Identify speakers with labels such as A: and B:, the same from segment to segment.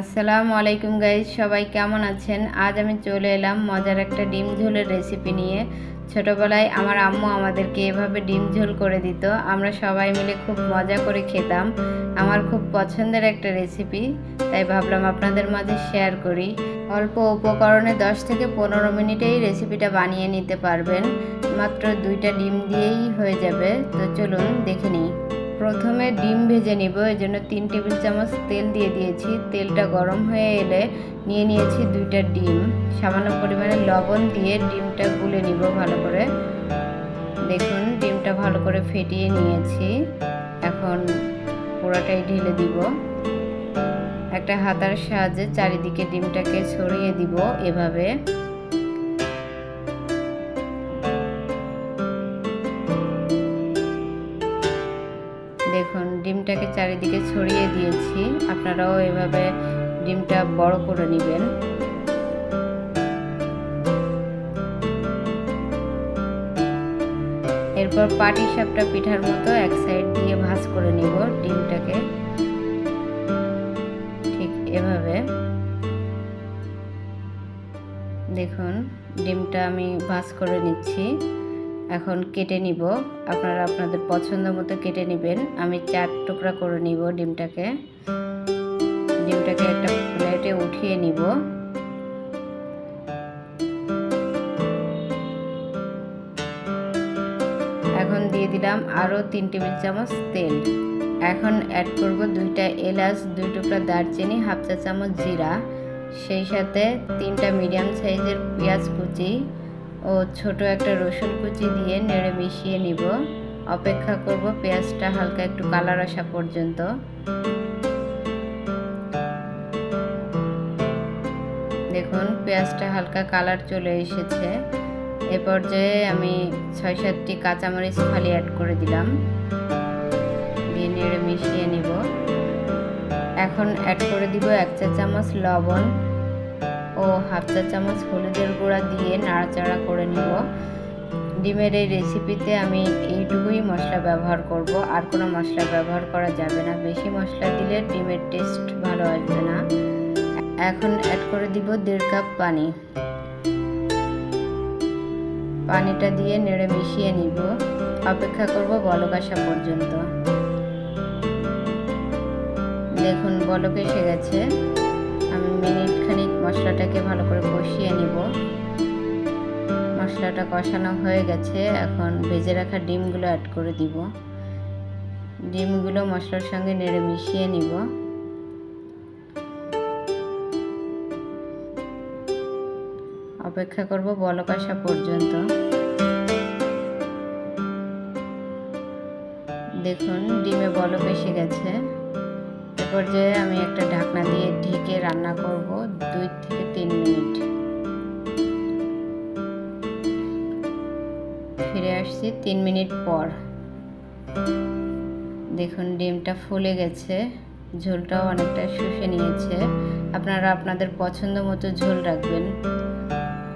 A: আসসালামু আলাইকুম গাইজ, সবাই কেমন আছেন? আজ আমি চলে এলাম মজার একটা ডিম ঝোলের রেসিপি নিয়ে। ছোটোবেলায় আমার আম্মু আমাদেরকে এভাবে ডিম ঝোল করে দিত, আমরা সবাই মিলে খুব মজা করে খেতাম। আমার খুব পছন্দের একটা রেসিপি তাই ভাবলাম আপনাদের মাঝে শেয়ার করি। অল্প উপকরণে 10 থেকে পনেরো মিনিটেই রেসিপিটা বানিয়ে নিতে পারবেন। মাত্র দুইটা ডিম দিয়েই হয়ে যাবে, তো চলুন দেখে নিই। প্রথমে ডিম ভেজে নিব, এই জন্য তিন টেবিল চামচ তেল দিয়ে দিয়েছি। তেলটা গরম হয়ে এলে নিয়ে নিয়েছি দুইটা ডিম। সামান্য পরিমাণে লবণ দিয়ে ডিমটা গুলে নিব ভালো করে। দেখুন, ডিমটা ভালো করে ফেটিয়ে নিয়েছি। এখন পোড়াটাই ঢেলে দিব। একটা হাতার সাহায্যে চারিদিকে ডিমটাকে ছড়িয়ে দিব এভাবে। চারিদিকে ছড়িয়ে দিয়েছি। আপনারাও এভাবে ডিমটা বড় করে নেবেন। এরপর পাটি সাপটা পিঠার মতো এক সাইড দিয়ে ভাজ করে নিব ডিমটাকে। ঠিক এভাবে। দেখুন, ডিমটা আমি ভাজ করে নিচ্ছি। এখন কেটে নিব। আপনারা আপনাদের পছন্দ মতো কেটে নেবেন। আমি চার টুকরা করে নিব ডিমটাকে। ডিমটাকে একটা প্লেটে উঠিয়ে নিব। এখন দিয়ে দিলাম আরও তিন টেবিল চামচ তেল। এখন অ্যাড করব দুইটা এলাচ, দুই টুকরা দারচিনি, হাফ চা চামচ জিরা, সেই সাথে তিনটা মিডিয়াম সাইজের পেঁয়াজ কুচি ও ছোট একটা রসুন কুচি দিয়ে নেড়ে মিশিয়ে নিব। অপেক্ষা করব পেঁয়াজটা হালকা একটু কালার আসা পর্যন্ত। দেখুন, পেঁয়াজটা হালকা কালার চলে এসেছে। এ পর্যায়ে আমি ছয় সাতটি কাঁচামরিচ ফালি অ্যাড করে দিলাম। দিয়ে নেড়ে মিশিয়ে নিব। এখন অ্যাড করে দিব এক চা চামচ লবণ। ও হাফ চা চামচ হলুদের গুঁড়া দিয়ে নাড়াচাড়া করে নিব। ডিমের এই রেসিপিতে আমি এইটুকুই মশলা ব্যবহার করব। আর কোনো মশলা ব্যবহার করা যাবে না। বেশি মশলা দিলে ডিমের টেস্ট ভালো আসবে না। এখন অ্যাড করে দিব দেড় কাপ পানি। পানিটা দিয়ে নেড়ে মিশিয়ে নিব। অপেক্ষা করব বলক আসা পর্যন্ত। দেখুন, বলক এসে গেছে। মশলাটাকে ভালো করে কষিয়ে নিব। মশলাটা কষানো হয়ে গেছে, এখন ভেজে রাখা ডিমগুলো অ্যাড করে দিব। ডিমগুলো মশলার সঙ্গে নেড়ে মিশিয়ে নিব। অপেক্ষা করব বলক আসা পর্যন্ত। দেখুন, ডিমে বলক এসে গেছে। পর্যায়ে আমি একটা ঢাকনা দিয়ে ঢেকে রান্না করব দুই থেকে তিন মিনিট। ফিরে আসছি তিন মিনিট পর। দেখুন, ডিমটা ফুলে গেছে, ঝোলটাও অনেকটা শুষে নিয়েছে। আপনারা আপনাদের পছন্দ মতো ঝোল রাখবেন।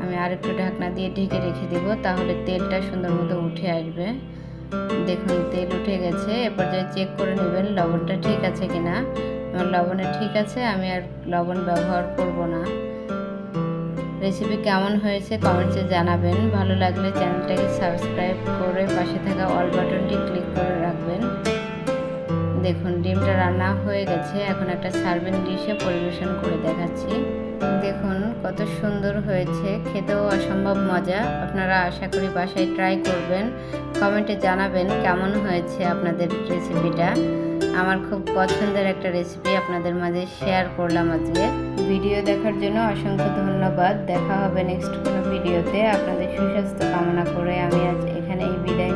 A: আমি আর একটু ঢাকনা দিয়ে ঢেকে রেখে দেব, তাহলে তেলটা সুন্দর মতো উঠে আসবে। দেখুন, তেল উঠে গেছে। এরপর পর্যায়ে চেক করে নেবেন লবণটা ঠিক আছে কি না আমার লবণে ঠিক আছে, আমি আর লবণ ব্যবহার করব না। রেসিপি কেমন হয়েছে কমেন্টসে জানাবেন। ভালো লাগলে চ্যানেলটাকে সাবস্ক্রাইব করে পাশে থাকা অল বাটনটি ক্লিক করে রাখবেন। দেখুন, ডিমটা রান্না হয়ে গেছে। এখন একটা সার্ভিং ডিশে পরিবেশন করে দেখাচ্ছি। দেখুন, কত সুন্দর হয়েছে। খেতেও অসম্ভব মজা। আপনারা আশা করি বাসায় ট্রাই করবেন। কমেন্টে জানাবেন কেমন হয়েছে আপনাদের রেসিপিটা। আমার খুব পছন্দের একটা রেসিপি আপনাদের মাঝে শেয়ার করলাম আজকে। ভিডিও দেখার জন্য অসংখ্য ধন্যবাদ। দেখা হবে নেক্সট কোনো ভিডিওতে। আপনাদের সুস্বাস্থ্য কামনা করে আমি আজ এখানেই বিদায়